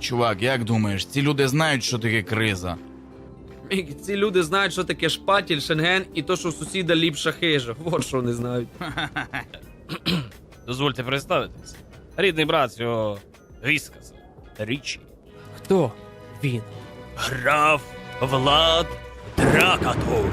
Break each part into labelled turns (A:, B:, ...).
A: Чувак, як думаєш, ці люди знають, що таке криза?
B: Ці люди знають, що таке шпатіль, шенген і то, що у сусіда ліпша хижа. Вот що вони знають.
C: Дозвольте представитись. Рідний брат цього Віскаса. Річі.
D: Хто він?
C: Граф Влад Дракатуш.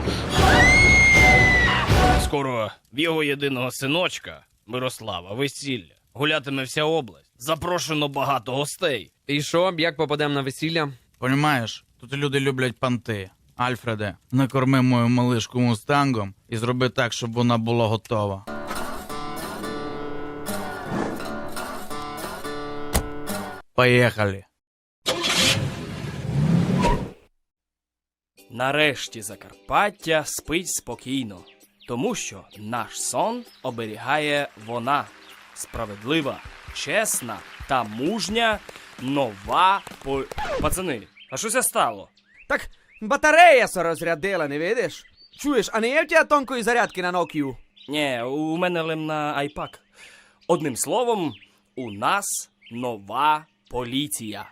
C: Скоро в його єдиного синочка Мирослава весілля. Гулятиме вся область. Запрошено багато гостей.
B: І що, як попадемо на весілля?
A: Понімаєш, тут люди люблять панти. Альфреде, накорми мою малишку мустангом і зроби так, щоб вона була готова. Поїхали.
E: Нарешті Закарпаття спить спокійно, тому що наш сон оберігає вона справедлива, чесна та мужня нова по... Пацани, а що це стало?
D: Так батарея се розрядила, не видиш? Чуєш, а не є в тебе тонкої зарядки на Nokia?
E: Ні, у мене лим на iPad. Одним словом, у нас нова поліція.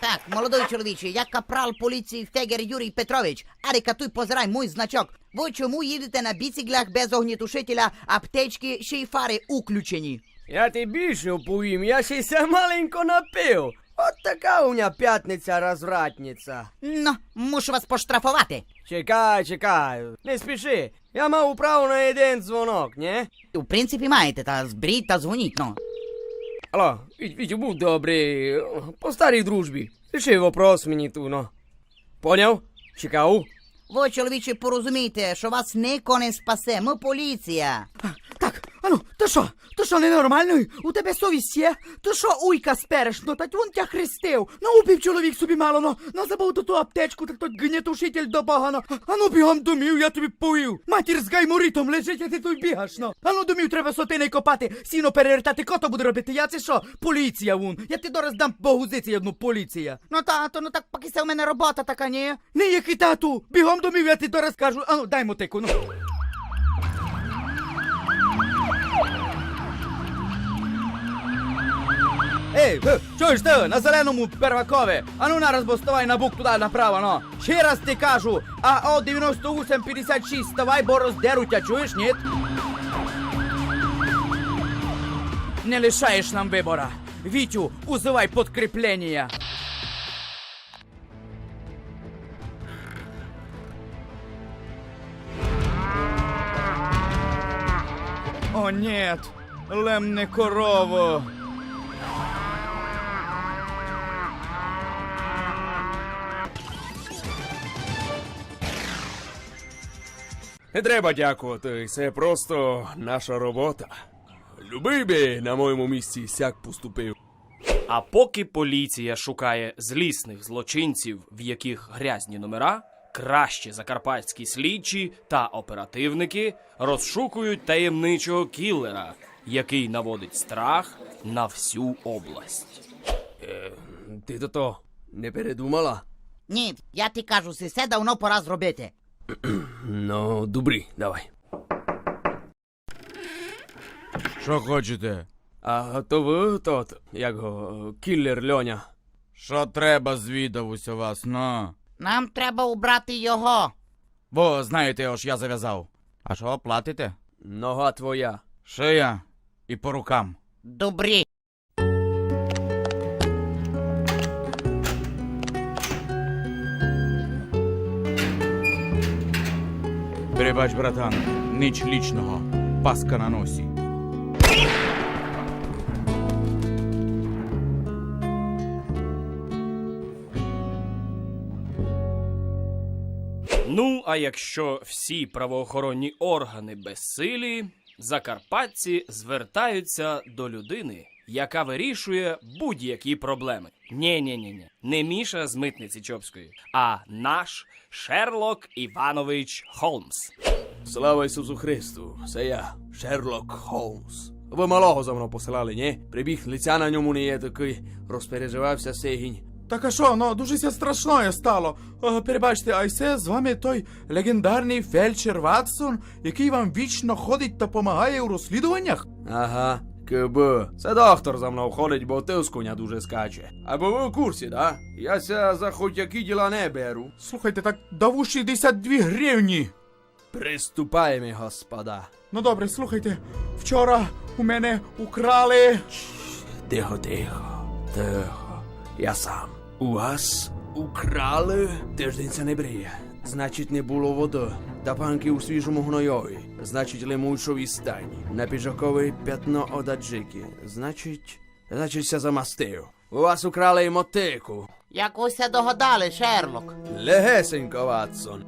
F: Так, молодой чоловіче, я капрал поліції Фегер Юрій Петрович. Аре, катуй позирай мой значок. Ви чому їдете на біциклях без огнітушителя, аптечки, ще й фари уключені?
D: Я ти більше оповім, я ще й ся маленько напив. От така у мене п'ятниця розвратниця.
F: Ну, мушу вас поштрафувати.
D: Чекай, чекай, не спіши. Я мав право на один дзвонок, не?
F: У принципі, маєте, та зберіть та дзвоніть, ну.
D: Алло, Вітю, будь добрий, по старій дружбі. Ріши вопрос мені ту, ну. Поняв? Чекав?
F: Ви, чоловіче, порозумійте, що вас ніко не спасе, ми поліція.
G: Ану, то що? То що ненормально? У тебе совість є? То що уйка спереш? Ну, та він тя хрестив. Ну, убив чоловік собі мало, ну, ну забув ту ту аптечку, так той гнетушитель до багано. Ану, бігом домів, я тобі повів. Матір з гайморитом лежить, а ти тут бігаш, ну. Ану, домів треба сотини копати, сіно перевертати, кото буде робити. Я це що? Поліція вун. Я ти дораз дам богузиці одну поліція.
F: Ну, тато, ну так поки це у мене робота така, ні?
G: Не який тату, бігом домів, я ти дораз кажу. Ану, дай мотику, ну. Ей, ви, чуєш ти, на зеленому первакові? А ну нараз бо ставай на бук туди направо, ну. Ще раз ти кажу, а о 9856 ставай, бо роздеруть, чуєш, ні? Не лишаєш нам вибора. Вітю, узивай подкріплення. О, нет, лем не корову.
H: Не треба дякувати, це просто наша робота. Любий би на моєму місці сяк поступив.
E: А поки поліція шукає злісних злочинців, в яких грязні номера, кращі закарпатські слідчі та оперативники розшукують таємничого кілера, який наводить страх на всю область.
D: Ти то то не передумала?
F: Ні, я ти кажу, все давно пора зробити.
H: Ну, добрі, давай.
A: Що хочете?
D: А то ви тот, як го, кіллер Льоня.
A: Що треба звідавусь у вас, ну?
F: Нам треба убрати його.
A: Бо знаєте, ось я зав'язав. А що, платите?
D: Нога твоя.
A: Шия і по рукам.
F: Добрі.
A: Перебач, братан, ніч лічного, паска на носі.
E: Ну, а якщо всі правоохоронні органи безсилі, закарпатці звертаються до людини, яка вирішує будь-які проблеми. ні ні ні ні не Міша з митниці Чопської, а наш Шерлок Іванович Холмс.
H: Слава Ісусу Христу, це я, Шерлок Холмс. Ви малого за мною посилали, ні? Прибіг, лиця на ньому не є такий, розпереживався сегінь.
G: Так а що, ну дуже ся страшною стало. О, перебачте, а це з вами той легендарний фельдшер Ватсон, який вам вічно ходить та помагає у розслідуваннях?
H: Ага, КБ. Це доктор за мною ходить, бо ти з коня дуже скаче. Або ви в курсі, да? Я ся за хоч які діла не беру.
I: Слухайте, так даву 62 гривні.
H: Приступаємо, господа.
I: Ну добре, слухайте, вчора у мене украли.
H: Тихо, тихо, тихо. Я сам. У вас украли? Тиждень це не бриє. Значить, не було води. Та панки у свіжому гнойові. Значить, лимучовій стані. На піджакове п'ятно од аджики. Значить, значить, ся замастив. У вас украли й мотику.
F: Як усе догадали, Шерлок?
H: Легесенько, Ватсон.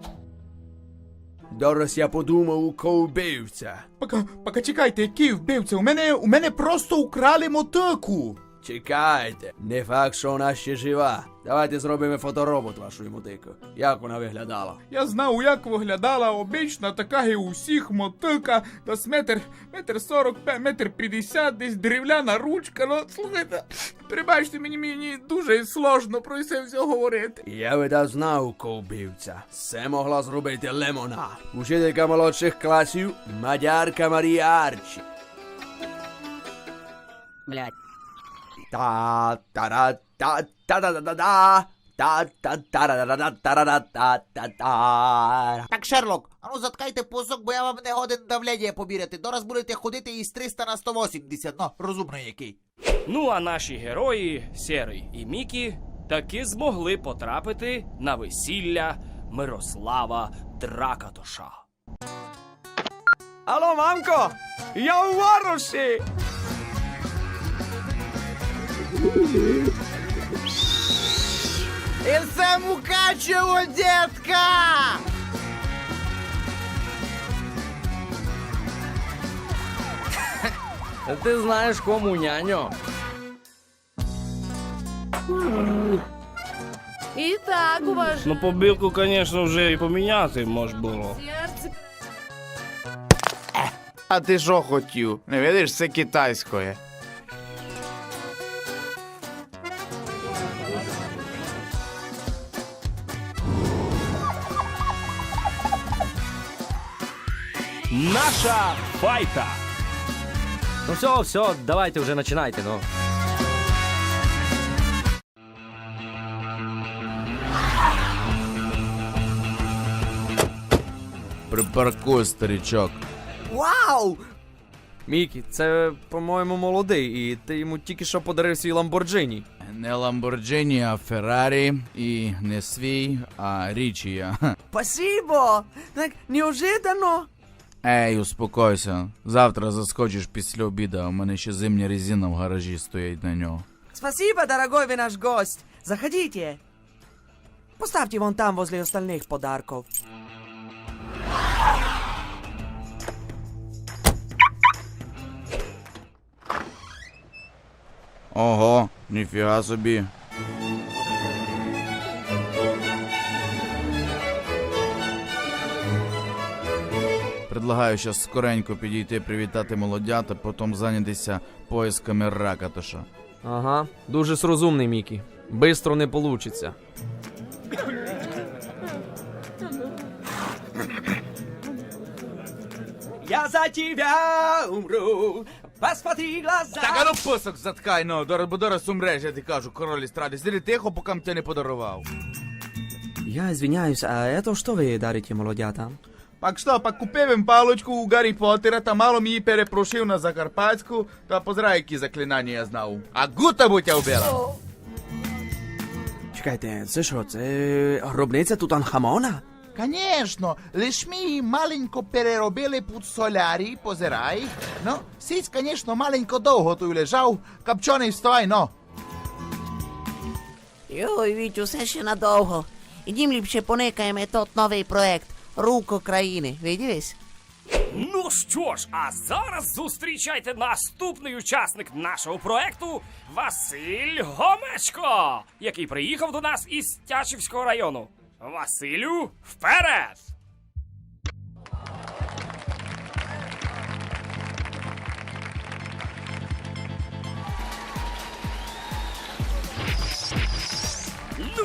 H: Дорос я подумав у ковбивця.
I: Пока, пока чекайте, який вбивця? У мене, у мене просто украли мотику.
H: Чекайте, не факт, що вона ще жива. Давайте зробимо фоторобот вашої мотику. Як вона виглядала?
I: Я знав, як виглядала обична така і у всіх мотика, десь метр, метр сорок, метр п'ятдесят, десь дерев'яна ручка. Ну, слухайте, прибачте мені, мені дуже сложно про це все говорити.
H: Я видав знав ковбивця. Це могла зробити Лемона. Учителька молодших класів Мадярка Марія Арчі.
F: Блять.
H: Та та та та та та та та та та та та та та та та
F: Так, Шерлок, а ну заткайте посок, бо я вам не годен давлення побіряти. Дораз будете ходити із 300 на 180. Ну, розумний який.
E: Ну а наші герої Сєрий і Мікі таки змогли потрапити на весілля Мирослава Дракатоша.
H: Алло, мамко! Я у Варуші!
F: І це Мукачево, дітка!
B: Ти знаєш кому няньо?
J: І так, уважно.
C: Ну, побілку, звісно, вже і поміняти мож було.
J: Серце
A: А ти що хотів? Не видиш, це китайське.
E: Наша файта!
B: Ну все, все, давайте вже починайте, ну.
A: Припаркуй, старичок.
F: Вау!
B: Мікі, це, по-моєму, молодий, і ти йому тільки що подарив свій Ламборджині.
A: Не Ламборджині, а Феррарі. І не свій, а Річія.
G: Спасибо! Так неожиданно.
A: Ей, успокойся. Завтра заскочиш після обіду, у мене ще зимня резина в гаражі стоїть на нього.
G: Спасибо, дорогой вы наш гость. Заходите. Поставьте вон там, возле остальных подарков.
A: Ого, ніфіга собі. Предлагаю щас скоренько підійти привітати молодят, а потім зайнятися поисками ракатоша.
B: Ага, дуже розумний, Мікі. Бистро не получиться.
G: Я за тебя умру. Посмотри глаза.
A: Так, а ну писок заткай, ну, дорос, бо дорос умреш, я ти кажу, король естради. Сиди тихо, поки тебе не подарував.
D: Я извиняюсь, а это что вы дарите молодятам?
I: Пак що, пак купив їм палочку у Гаррі Поттера, та мало мені перепрошив на Закарпатську, та позрай, які заклинання я знав. А гута будь я вбила.
D: Чекайте, це що, це гробниця Тутанхамона?
F: Конечно, лиш ми її маленько переробили під солярій, позирай. Ну, сіць, конечно, маленько довго тут лежав, капчоний вставай, ну.
J: Йой, Вітю, все ще надовго. Ідім ліпше поникаємо тот новий проект Рук України. Виділись?
E: Ну що ж, а зараз зустрічайте наступний учасник нашого проекту Василь Гомечко, який приїхав до нас із Тячівського району. Василю, вперед!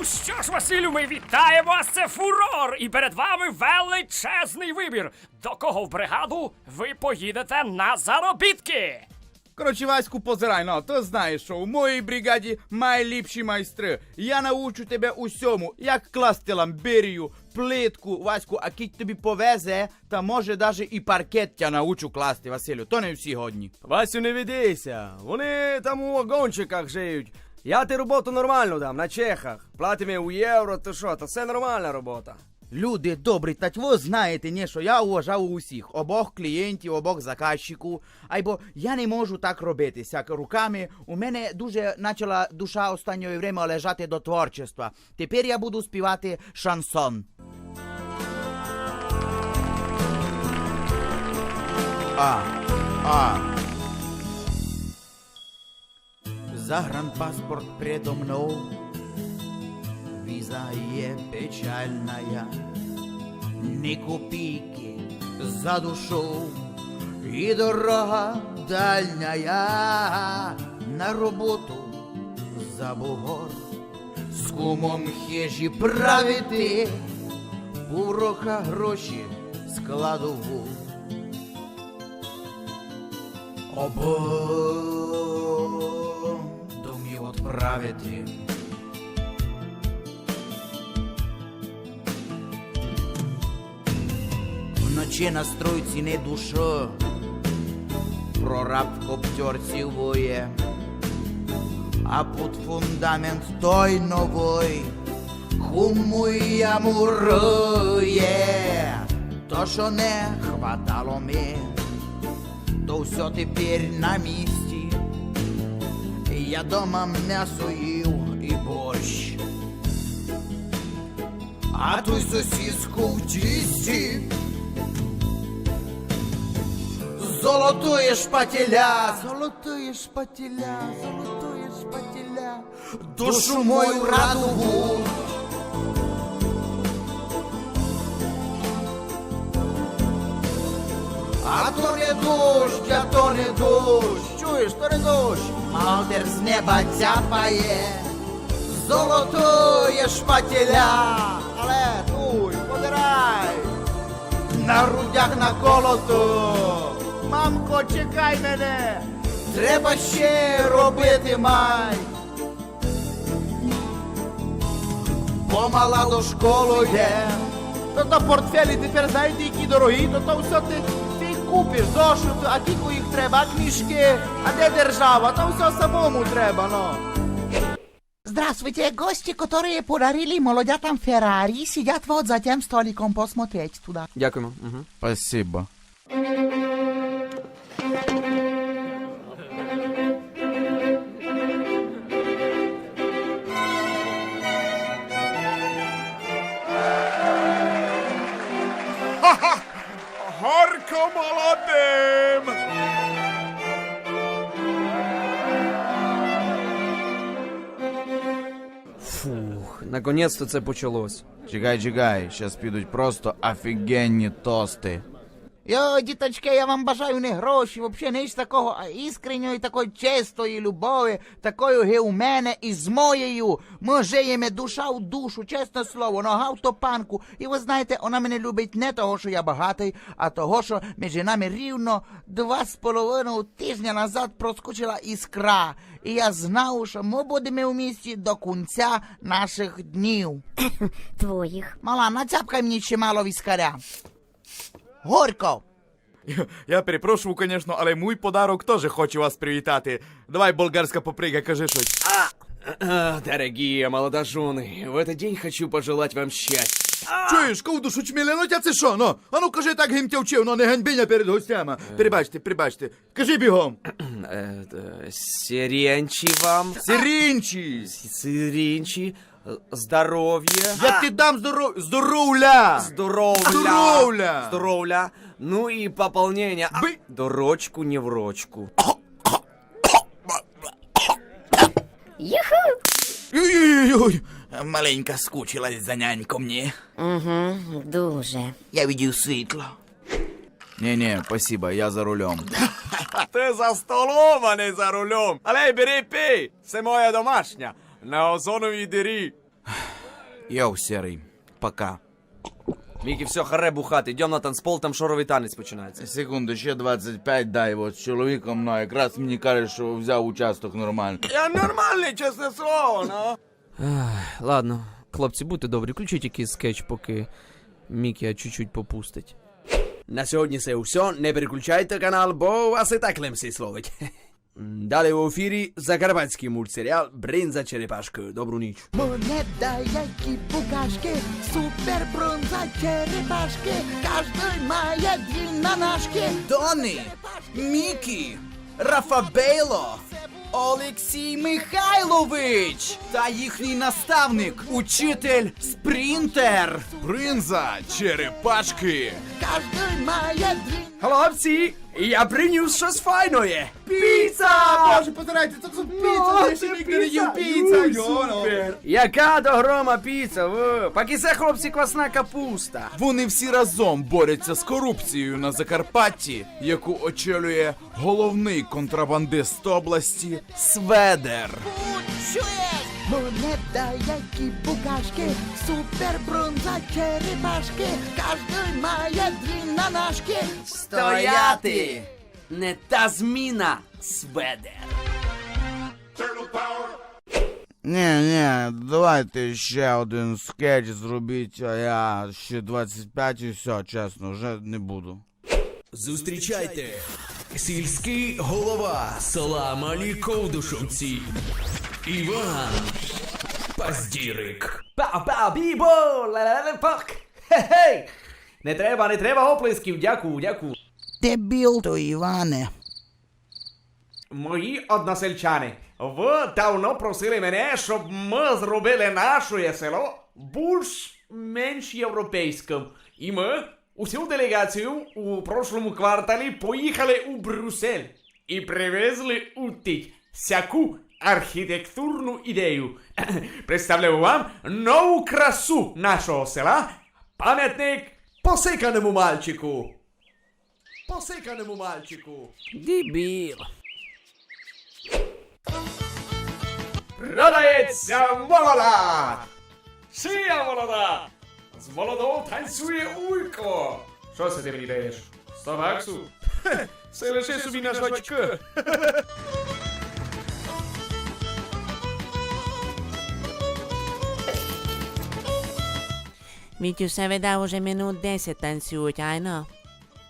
E: Що ж, Василю, ми вітаємо вас, це фурор! І перед вами величезний вибір. До кого в бригаду ви поїдете на заробітки?
F: Коротше, Ваську, позирай, ну, ти знаєш, що у моїй бригаді найліпші майстри. Я научу тебе усьому, як класти ламберію, плитку, Ваську, а кіть тобі повезе, та може даже і паркет тя научу класти, Василю, то не всі годні.
H: Васю, не ведися. Вони там у вагончиках живуть. Я ти роботу нормально дам, на чехах. Платимо у євро, то що, то все нормальна робота.
F: Люди добрі, та ви знаєте, не, що я уважав усіх, обох клієнтів, обох заказчиків, айбо я не можу так робити, сяк руками. У мене дуже почала душа останньої время лежати до творчества. Тепер я буду співати шансон. А, а. Загранпаспорт предо мной, виза є печальная, ни копейки за душу, и дорога дальняя. На роботу за бугор. З кумом хижі правити, піврока гроші складову. Обом домів отправити. Вночі на стройці не душа, прораб в коптерці воє, а під фундамент той новий хумує мурує, то що не хватало ми, то все тепер на місці. Я дома м'ясо їв і борщ. А той сосиску в тісті. Золотує шпателя, золотує шпателя, золотує шпателя, душу мою радугу. А то не дощ, а то не дощ, чуєш, то не дощ, Малдер з неба цяпає, золотує шпателя, але туй, подирай, на грудях на колоту. Мамко, чекай мене, треба ще робити май. Помала до школи є. То то портфелі тепер знаєте, які дорогі, то то все ти купиш, зошит, а тільки їх треба, книжки, а де держава, там все самому треба, ну.
I: Здравствуйте, гости, которые подарили молодятам Феррари, сидят вот за тем столиком посмотреть туда.
K: Дякуємо. Угу.
A: Спасибо.
K: Наконець-то це почалось.
A: Чекай, чекай, щас підуть просто офігенні тости.
I: Йо, діточки, я вам бажаю не гроші, взагалі не такого, а іскренньої такої чистої любові, такої ге у мене і з моєю. Ми жиємо душа в душу, чесне слово, нога в топанку. І ви знаєте, вона мене любить не того, що я багатий, а того, що між нами рівно два з половиною тижня назад проскочила іскра. І я знав, що ми будемо в місті до кінця наших днів.
L: Твоїх.
I: Мала, нацяпкай мені чимало віскаря. Горько!
F: Я перепрошую, конечно, але мій подарок теж хоче вас привітати. Давай, болгарська поприга, кажи щось.
H: А, дорогие молодожены, в этот день хочу пожелать вам счастья.
F: Чуєш, ковду шучміле, ну тя це що, ну? А ну кажи так гімтя вчив, ну не ганьбиня перед гостями. Перебачте, перебачте. Кажи бігом.
H: Э, э, Сиренчи вам.
F: Сирінчі!
H: Сиренчи. э, Здоровья.
F: Я ти дам здоров... здоровля!
H: Здоровля.
F: Здоровля!
H: Здоровля. Ну и пополнение. А,
F: Бы-
H: Дорочку не в рочку.
L: Юху!
I: Ой-ой-ой, маленька скучилась за няньком мені.
L: Угу, дуже.
I: Я видів світло.
A: Ні-ні, спасибо, я за рулем.
H: Ти за столом, а не за рулем. Але бери пий. Це моя домашня. На озоновій дирі.
A: Йоу, серий, пока.
B: Мікі, все, харе бухати, йдем на танцпол, там шоровий танець починається.
A: Секунду, ще 25 дай, от з чоловіком, ну, якраз мені каже, що взяв участок нормально.
D: Я нормальний, чесне слово, ну.
B: Ладно, хлопці, будьте добрі, включіть якийсь скетч, поки Мікі чуть-чуть попустить.
H: На сьогодні це все. Не переключайте канал, бо вас і так лемсі словить. Далі в ефірі закарпатський мультсеріал Бринза Черепашка. Добру ніч.
F: Монета, які букашки, супер бронза черепашки, кожний має дві нанашки.
G: Дони, Мікі, Рафабейло, Олексій Михайлович та їхній наставник, учитель Спринтер.
I: Бринза, черепашки.
F: Кожний має дві
H: Хлопці, я приніс щось файноє.
I: Піца! Боже, позирайте, це тут піца, я ще ніколи не їв піца, йоно.
H: Яка до грома піца, во. Поки це, хлопці, квасна капуста.
I: Вони всі разом борються з корупцією на Закарпатті, яку очолює головний контрабандист області Сведер.
F: Монета, які букашки, супер бронза черепашки, кожний має дві нанашки.
H: Стояти! Не та зміна, сведер.
A: Ні, ні, давайте ще один скетч зробіть, а я ще 25 і все, чесно, вже не буду.
H: Зустрічайте! Сільський голова села Малі Ковдушовці. Іван Паздірик.
B: Бібо, ла-ла-ла-пак. Хе-хей! Не треба, не треба оплесків, дякую, дякую.
F: Дебіл то Іване.
B: Мої односельчани, ви давно просили мене, щоб ми зробили наше село більш-менш європейським. І ми усю делегацію у прошлому кварталі поїхали у Брюссель і привезли утить всяку архітектурну ідею. Представляю вам нову красу нашого села, пам'ятник посиканому мальчику. Посиканому мальчику.
J: Дебіл.
B: Продається молода! Шия молода! З молодого танцює уйко! Що це ти мені даєш? Сто баксу? Це лише собі на жвачки.
J: Мітю все видав уже минут 10 танцюють, айно?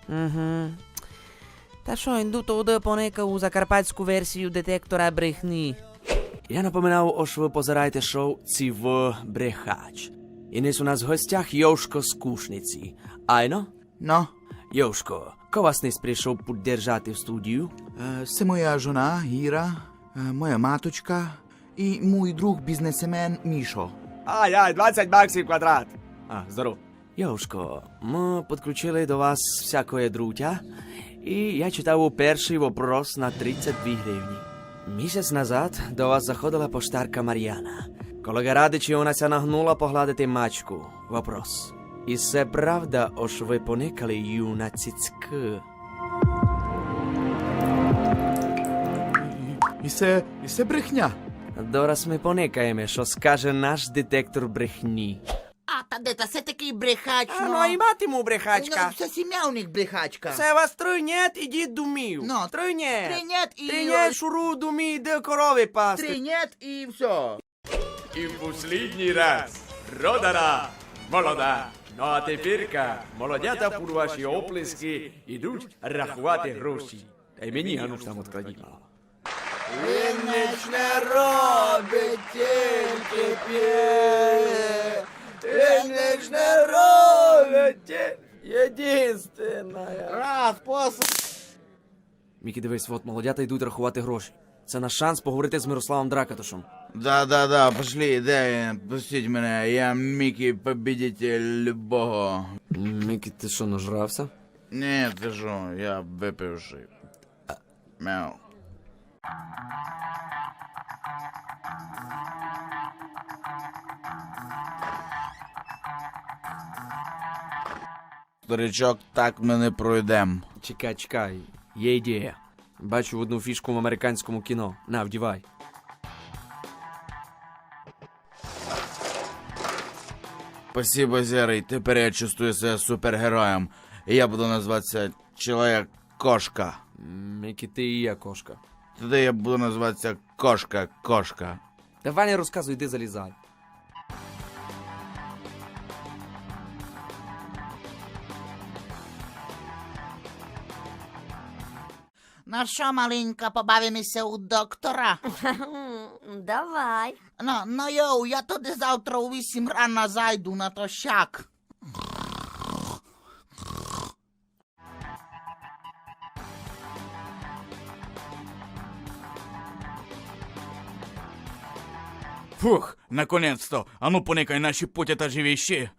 J: Угу. Та що, йду туди поникав закарпатську версію детектора брехні.
H: Я напоминав, ось ви позираєте шоу «Ціво брехач». І низ у нас в гостях Йошко з Кушниці. Айно?
A: Ну,
H: Йошко, ко вас не прийшов піддержати в студію?
G: Це моя жона Іра, моя маточка і мій друг бізнесмен Мішо.
D: Ай, ай, 20 баксів квадрат.
H: А, здоров. Йошко, ми підключили до вас всякое друття, і я читав перший вопрос на 32 гривні. Місяць назад до вас заходила поштарка Мар'яна. Колега радий, чи вона ся нагнула погладити мачку. Вопрос. І це правда, ош ви поникали ю на цицьки?
I: І це, і це брехня.
H: Дораз ми поникаємо, що скаже наш детектор брехні.
F: А, та де, та це такий брехач, А, ну.
H: ну, а і матиму брехачка.
F: Ну, Це сім'я у них брехачка.
H: Це вас тройнят, ідіть думів.
F: Ну,
H: тройнят.
F: Тринет і...
H: Тройнят, шуру, думі, де корови пасти.
F: Тринет і все.
B: І в послідній раз. Родана, молода. Ну а тепірка, молодята під ваші оплески ідуть рахувати гроші. Та й мені гануш там мало.
F: Він не робить, тільки п'є. Він не робить, єдинственна. Раз, пос...
H: Мікі, дивись, от молодята йдуть рахувати гроші. Це наш шанс поговорити з Мирославом Дракатушем.
A: Да-да-да, пошли, де він? Пустіть мене, я Мікі, побідитель любого.
B: Мікі, ти що, нажрався?
A: Ні, ти що, я випивши. Мяу. Старичок, так ми не пройдем.
H: Чекай, чекай, є ідея. Бачу одну фішку в американському кіно. На, вдівай.
A: Спасибо, Зерий. Тепер я чувствую себе супергероєм. І я буду називатися Чоловік-кошка.
H: Мікі, ти і є кошка.
A: Тоді я буду називатися Кошка-кошка.
H: Давай не розказуй, йди залізай.
F: Ну що, маленька, побавимося у доктора?
L: Давай.
F: Ну, ну йоу, я туди завтра у вісім рано зайду на тощак.
A: Фух, наконец-то. А ну поникай наші потятажі віщі.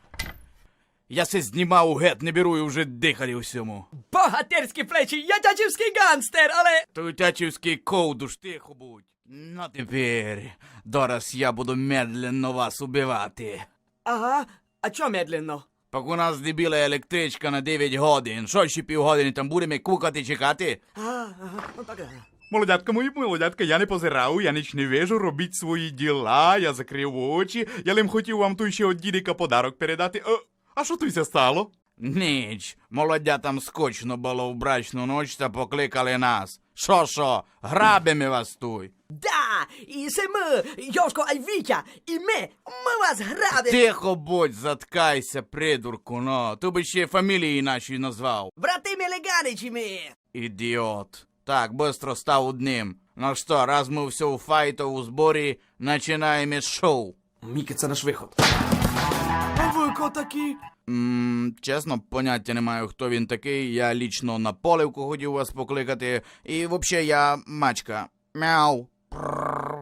A: Я се знімав гет, не беру і вже дихати всьому.
D: Богатирські плечі, я тячівський ганстер, але.
A: Той тячівський ковдуш, тихо будь. Ну тепер, дораз я буду медленно вас убивати.
D: Ага, а чо медленно?
A: Пак у нас дебіла електричка на 9 годин. Що ще півгодини там будемо кукати чекати?
D: Ага, ага, ну так.
I: Молодятка мої, молодятка, я не позирав, я ніч не вижу, робіть свої діла, я закрив очі. Я лим хотів вам той ще од дідика подарок передати. Е, а що туйся стало?
A: Ніч, молодятам скучно було в брачну ніч та покликали нас. Що що, грабимо вас туй.
D: Да, і це ми, Йошко Альвітя, і ми, ми вас грабимо.
A: Тихо будь, заткайся, придурку, но. Ти би ще фамілії наші назвав.
D: Брати Мелеганичі ми.
A: Ідіот. Так, быстро став одним. Ну що, раз ми все у файту у зборі, починаємо шоу.
H: Мікі, це наш виход.
D: А ви ко такі?
A: Ммм, чесно, поняття не маю, хто він такий. Я лічно на поливку хотів вас покликати. І взагалі я мачка. Мяу.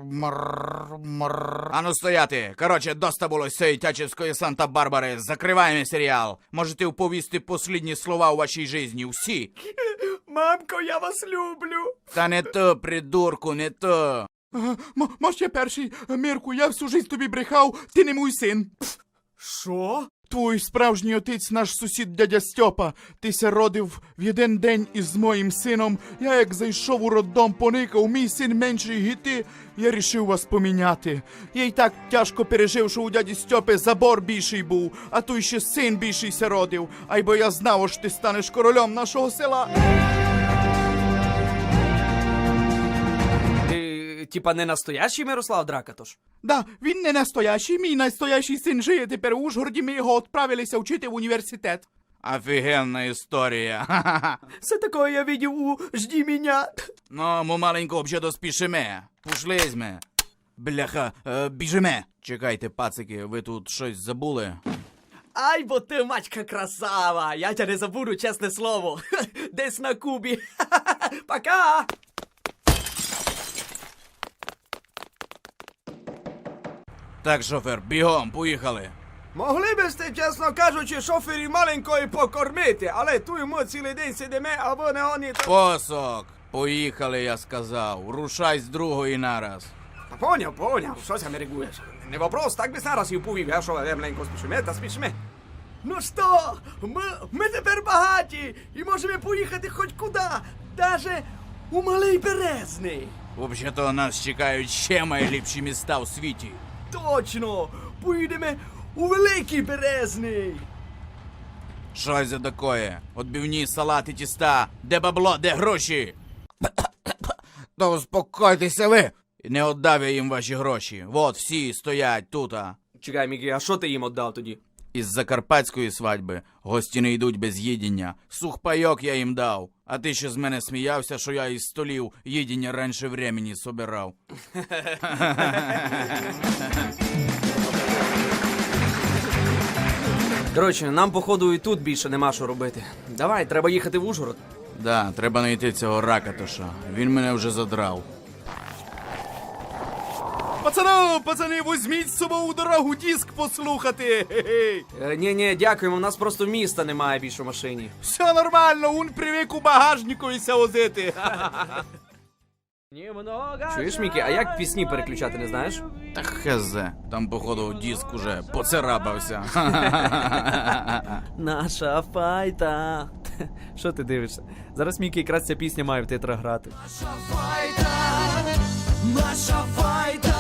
A: Мрррр. Ану стояти. Короче, доста було цієї тячівської Санта-Барбари. Закриваємо серіал. Можете вповісти послідні слова у вашій житті. Всі.
D: Мамко, я вас люблю.
A: Та не то, придурку, не то.
I: Може я перший, Мірку, я всю жизнь тобі брехав, ти не мій син.
D: Що?
I: Твій справжній отець, наш сусід дядя Стьопа. Ти ся родив в один день із моїм сином. Я як зайшов у роддом, поникав, мій син менший гіти. Я рішив вас поміняти. Я й так тяжко пережив, що у дяді Стьопи забор більший був, а той ще син більший ся родив. Ай бо я знав, що ти станеш королем нашого села.
H: Типа, не настоящий Мирослав Дракатош?
I: Да, він не настоящий, мій настоящий син жиє тепер у Ужгороді, ми його відправилися вчити в університет.
A: Офігенна історія. Ха-ха-ха.
D: Це такое я видів у «Жді меня».
A: Ну, ми маленько взагалі спішимо. Пушлізьме. Бляха, е, біжиме. Чекайте, пацики, ви тут щось забули?
D: Ай, бо ти мачка красава. Я тебе не забуду, чесне слово. Десь на Кубі. Пока.
A: Так, шофер, бігом, поїхали.
D: Могли би сте, чесно кажучи, шофері маленької покормити, але ту йому цілий день сидимо, або не вони.
A: Посок. Поїхали, я сказав. Рушай з другої нараз.
D: Та поняв, поняв, що ся мерегуєш? Не вопрос, так би зараз і повів, я що, маленько спішимо, та спішимо. Ну що, ми, ми тепер багаті і можемо поїхати хоч куди, даже у Малий Березний.
A: Взагалі-то нас чекають ще найліпші міста у світі.
D: Точно, поїдемо у Великий Березний.
A: Що за такое? Отбивні, салати, тіста. Де бабло, де гроші? Та успокойтеся ви. Не отдав я їм ваші гроші. Вот всі стоять тута.
H: Чекай, Мікі, а що ти їм віддав тоді?
A: Із закарпатської свадьби гості не йдуть без їдіння. Сухпайок я їм дав. А ти ще з мене сміявся, що я із столів їдіння раніше времени собирав.
H: Коротше, нам, походу, і тут більше нема що робити. Давай, треба їхати в Ужгород.
A: Да, треба знайти цього ракатоша. Він мене вже задрав.
I: Пацано, пацани, візьміть з собою у дорогу диск послухати.
H: Е, ні, ні, дякуємо, у нас просто міста немає більше в машині.
I: Все нормально, он привик у багажнику і ся возити.
H: Чуєш, Мікі, а як пісні переключати, не знаєш?
A: Та хезе, там, походу, диск уже поцарапався.
H: Наша файта. Що ти дивишся? Зараз Мікі якраз ця пісня має в титра грати.
D: Наша файта.
A: Та-та-там, та-та-там,